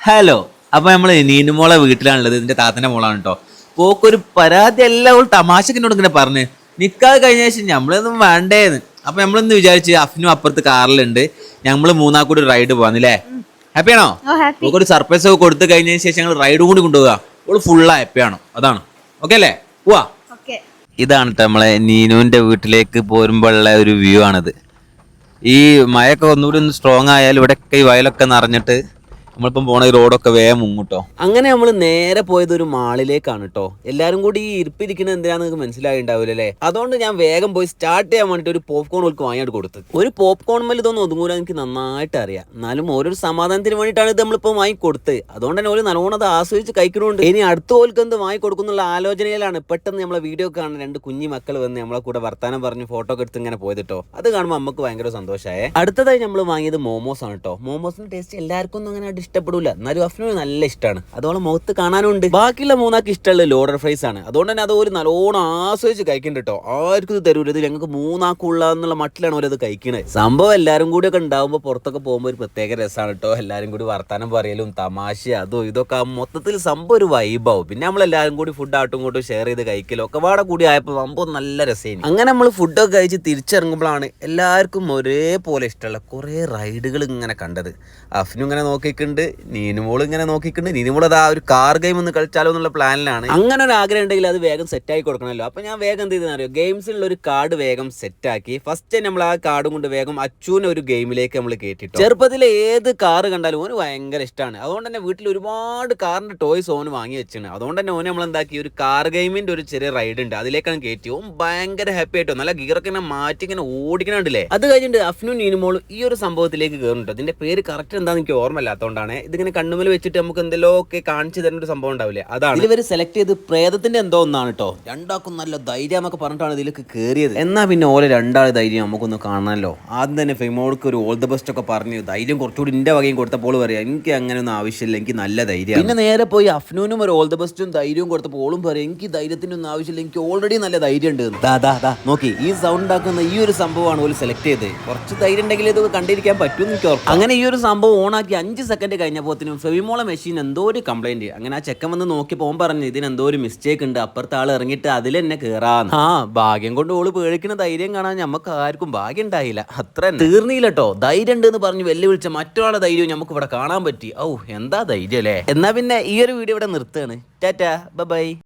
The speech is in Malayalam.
ഹലോ അപ്പൊ നമ്മൾ നീനുമോളെ വീട്ടിലാണുള്ളത്. ഇതിന്റെ താത്തന്റെ മോളാണ് കേട്ടോ പോക്കൊരു പരാതി എല്ലാം അവൾ തമാശക്കിനോട് ഇങ്ങനെ പറഞ്ഞ്. നിക്കാതെ കഴിഞ്ഞ ശേഷം നമ്മളൊന്നും വേണ്ടേന്ന്. അപ്പൊ നമ്മളൊന്ന് വിചാരിച്ച് അഫിനും അപ്പുറത്ത് കാറിലുണ്ട്. ഞമ്മൾ മൂന്നാ കൂടി റൈഡ് പോവാന്നില്ലേ ഹാപ്പിയാണോ ഒരു സർപ്രൈസ് ഒക്കെ കൊടുത്തു കഴിഞ്ഞതിന് ശേഷം ഞങ്ങൾ റൈഡും കൂടി കൊണ്ടുപോകാം ഓൾ ഫുള്ള് ഹാപ്പിയാണോ അതാണ്. ഓക്കെ അല്ലേ? പോവാ. ഇതാണ് കേട്ടോ നമ്മളെ നീനുവിന്റെ വീട്ടിലേക്ക് പോരുമ്പോഴുള്ള ഒരു വ്യൂ ആണിത്. ഈ മഴയൊക്കെ ഒന്നുകൂടി ഒന്ന് സ്ട്രോങ് ആയാൽ ഇവിടെയൊക്കെ ഈ വയലൊക്കെ നിറഞ്ഞിട്ട് നമ്മളിപ്പം പോണ ഈ റോഡൊക്കെ വേഗം മുങ്ങൂട്ടോ? അങ്ങനെ നമ്മൾ നേരെ പോയത് ഒരു മാളിലേക്കാണ് കേട്ടോ എല്ലാരും കൂടി ഈ ഇരിപ്പിരിക്കുന്നത് എന്തിനാന്ന് നിങ്ങൾക്ക് മനസ്സിലായിണ്ടാവില്ല അതുകൊണ്ട് ഞാൻ വേഗം പോയി സ്റ്റാർട്ട് ചെയ്യാൻ വേണ്ടിട്ട് ഒരു പോപ്കോൺ ഓൾക്ക് വാങ്ങിയിട്ട് കൊടുത്ത്. ഒരു പോപ്കോൺ മേൽ ഇതൊന്നും ഒതുങ്ങൂല എനിക്ക് നന്നായിട്ട് അറിയാം. എന്നാലും ഓരോ സമാധാനത്തിന് വേണ്ടിയിട്ടാണ് ഇത് നമ്മളിപ്പോൾ വാങ്ങി കൊടുത്തത് അതുകൊണ്ട് തന്നെ ഒരു നല്ലോണം അത് ആസ്വദിച്ച് കഴിക്കണമുണ്ട് ഇനി അടുത്ത ഓൾക്ക് എന്ത് വാങ്ങി കൊടുക്കുന്നുള്ള ആലോചനയിലാണ് പെട്ടെന്ന് നമ്മളെ വീഡിയോ കാണാൻ രണ്ട് കുഞ്ഞി മക്കൾ വന്ന് നമ്മളെ കൂടെ വർത്താനം പറഞ്ഞ് ഫോട്ടോ എടുത്ത് ഇങ്ങനെ പോയത് കേട്ടോ അത് കാണുമ്പോൾ നമുക്ക് ഭയങ്കര സന്തോഷമായേ അടുത്തതായി നമ്മൾ വാങ്ങിയത് മോമോസ് ആണ് കേട്ടോ മോമോസിന്റെ ടേസ്റ്റ് എല്ലാവർക്കും ഒന്നും അങ്ങനെ ആയിട്ട് ഇഷ്ടപ്പെടില്ല എന്നാലും അഫ്നോട് നല്ല ഇഷ്ടമാണ് അതോളം മുഖത്ത് കാണാനുണ്ട്. ബാക്കിയുള്ള മൂന്നാക്ക് ഇഷ്ടമുള്ള ലോഡർ ഫ്രൈസ് ആണ്. അതുകൊണ്ട് തന്നെ അത് ഒരു നല്ലോണം ആസ്വദിച്ച് കഴിക്കുന്നുണ്ട് കേട്ടോ ആർക്കും ഇത് തരൂല. ഇത് ഞങ്ങൾക്ക് മൂന്നാക്കുള്ള എന്നുള്ള മട്ടിലാണ് അവരത് കഴിക്കുന്നത് സംഭവം എല്ലാവരും കൂടി ഒക്കെ ഉണ്ടാവുമ്പോൾ പുറത്തൊക്കെ പോകുമ്പോൾ ഒരു പ്രത്യേക രസമാണ് കേട്ടോ എല്ലാവരും കൂടി വർത്താനം പറയലും തമാശ അതും ഇതൊക്കെ മൊത്തത്തിൽ സംഭവം ഒരു വൈബാവും പിന്നെ നമ്മളെല്ലാവരും കൂടി ഫുഡ് ആട്ടും ഇങ്ങോട്ടും ഷെയർ ചെയ്ത് കഴിക്കലും ഒക്കെ പാടെ കൂടി ആയപ്പോൾ സംഭവം നല്ല രസമായി അങ്ങനെ നമ്മൾ ഫുഡൊക്കെ കഴിച്ച് തിരിച്ചിറങ്ങുമ്പോഴാണ് എല്ലാവർക്കും ഒരേപോലെ ഇഷ്ടമുള്ള കുറേ റൈഡുകൾ ഇങ്ങനെ കണ്ടത്. അഫ്നു ഇങ്ങനെ നോക്കിയിട്ടുണ്ട് നീനുമോൾ ഇങ്ങനെ നോക്കിയിട്ടുണ്ട് നീനുമോൾ അത് ആ ഒരു കാർ ഗെയിം ഒന്ന് കളിച്ചാലോ എന്നുള്ള പ്ലാനിലാണ് അങ്ങനെ ഒരു ആഗ്രഹം ഉണ്ടെങ്കിൽ അത് വേഗം സെറ്റ് ആയി കൊടുക്കണമല്ലോ. അപ്പൊ ഞാൻ വേഗം എന്ത് ചെയ്തെന്ന് അറിയോ? ഗെയിംസിലുള്ള ഒരു കാർഡ് വേഗം സെറ്റ് ആക്കി. ഫസ്റ്റ് നമ്മൾ ആ കാർഡും കൊണ്ട് വേഗം അച്ചുവിനെ ഒരു ഗെയിമിലേക്ക് നമ്മൾ കേട്ടിട്ട് ചെറുപ്പത്തിലെ ഏത് കാർ കണ്ടാലും ഓന് ഭയങ്കര ഇഷ്ടമാണ് അതുകൊണ്ട് തന്നെ വീട്ടിൽ ഒരുപാട് കാറിന്റെ ടോയ്സ് ഓന് വാങ്ങി വെച്ചാണ് അതുകൊണ്ട് തന്നെ ഓന് നമ്മൾ എന്താക്കി? ഒരു കാർ ഗെയിമിന്റെ ഒരു ചെറിയ റൈഡ് ഉണ്ട്. അതിലേക്കാണ് കയറ്റി ഓൻ ഭയങ്കര ഹാപ്പി ആയിട്ടോ. നല്ല ഗിയറൊക്കെ ഇങ്ങനെ മാറ്റി ഇങ്ങനെ ഓടിക്കണുണ്ടല്ലേ അത് കഴിഞ്ഞിട്ട് അഫ്നു നീനുമോളും ഈ ഒരു സംഭവത്തിലേക്ക് കയറുന്നുണ്ട് അതിന്റെ പേര് കറക്റ്റ് എന്താണെന്ന് എനിക്ക് ഓർമ്മയില്ലാത്തതുകൊണ്ടാണ് ഇതിങ്ങനെ കണ്ണുമൽ വെച്ചിട്ട് നമുക്ക് എന്തെല്ലോ ഒക്കെ കാണിച്ചു തരുന്ന ഒരു സംഭവം ഉണ്ടാവില്ലേ? അതാണ്. ഇവർ സെലക്ട് ചെയ്ത് പ്രേതത്തിന്റെ എന്തോ ഒന്നാണ് കേട്ടോ രണ്ടാക്കും നല്ല ധൈര്യം എന്നൊക്കെ പറഞ്ഞിട്ടാണ് ഇതിലേക്ക് കയറിയത് എന്നാ പിന്നെ ഓലെ രണ്ടാൾ ധൈര്യം നമുക്കൊന്ന് കാണാമല്ലോ ആദ്യം തന്നെ ഫെമോൾക്ക് ഒരു ഓൾ ദ ബെസ്റ്റ് ഒക്കെ പറഞ്ഞു ധൈര്യം കുറച്ചുകൂടി ഇന്റെ വകയും കൊടുത്തപ്പോൾ പറയാം എനിക്ക് അങ്ങനെ ഒന്നും ആവശ്യമില്ല എനിക്ക് നല്ല ധൈര്യം പിന്നെ നേരെ പോയി അഫ്നൂനും ഒരു ഓൾ ദ ബെസ്റ്റും ധൈര്യവും കൊടുത്തപ്പോൾ ഓളും പറയും എനിക്ക് ധൈര്യത്തിന്റെ ഒന്നും ആവശ്യമില്ല എനിക്ക് ഓൾറെഡി നല്ല ധൈര്യം ഉണ്ട്. ദാ ദാ ദാ നോക്കി ഈ സൗണ്ട് ഉണ്ടാക്കുന്ന ഈ ഒരു സംഭവമാണ് ഓൽ സെലക്ട് ചെയ്ത് കുറച്ച് ധൈര്യം ഉണ്ടെങ്കിൽ ഇത് കണ്ടിരിക്കാൻ എനിക്ക് ഉറപ്പ് അങ്ങനെ ഈ ഒരു സംഭവം ഓണാക്കി അഞ്ച് സെക്കൻഡ് കഴിഞ്ഞപ്പോത്തിനും ഫെവിമോളെ മെഷീൻ എന്തോ ഒരു കംപ്ലൈന്റ് അങ്ങനെ ആ ചെക്കൻ വന്ന് നോക്കി പോകാൻ പറഞ്ഞു ഇതിന് എന്തോ ഒരു മിസ്റ്റേക്ക് ഉണ്ട്. അപ്പുറത്തെ ആൾ ഇറങ്ങിയിട്ട് അതിൽ തന്നെ കേറാന്ന്. ആ ഭാഗ്യം കൊണ്ട് ഓൾ പേടിക്കുന്ന ധൈര്യം കാണാൻ നമുക്ക് ആർക്കും ഭാഗ്യം ഉണ്ടായില്ല. അത്ര തീർന്നില്ല കേട്ടോ ധൈര്യം ഉണ്ട് എന്ന് പറഞ്ഞ് വെല്ലുവിളിച്ച മറ്റൊരാളെ ധൈര്യം നമുക്ക് ഇവിടെ കാണാൻ പറ്റി. ഔ എന്താ ധൈര്യം അല്ലേ? എന്നാ പിന്നെ ഈ ഒരു വീഡിയോ ഇവിടെ നിർത്തുകയാണ്. Tata bye.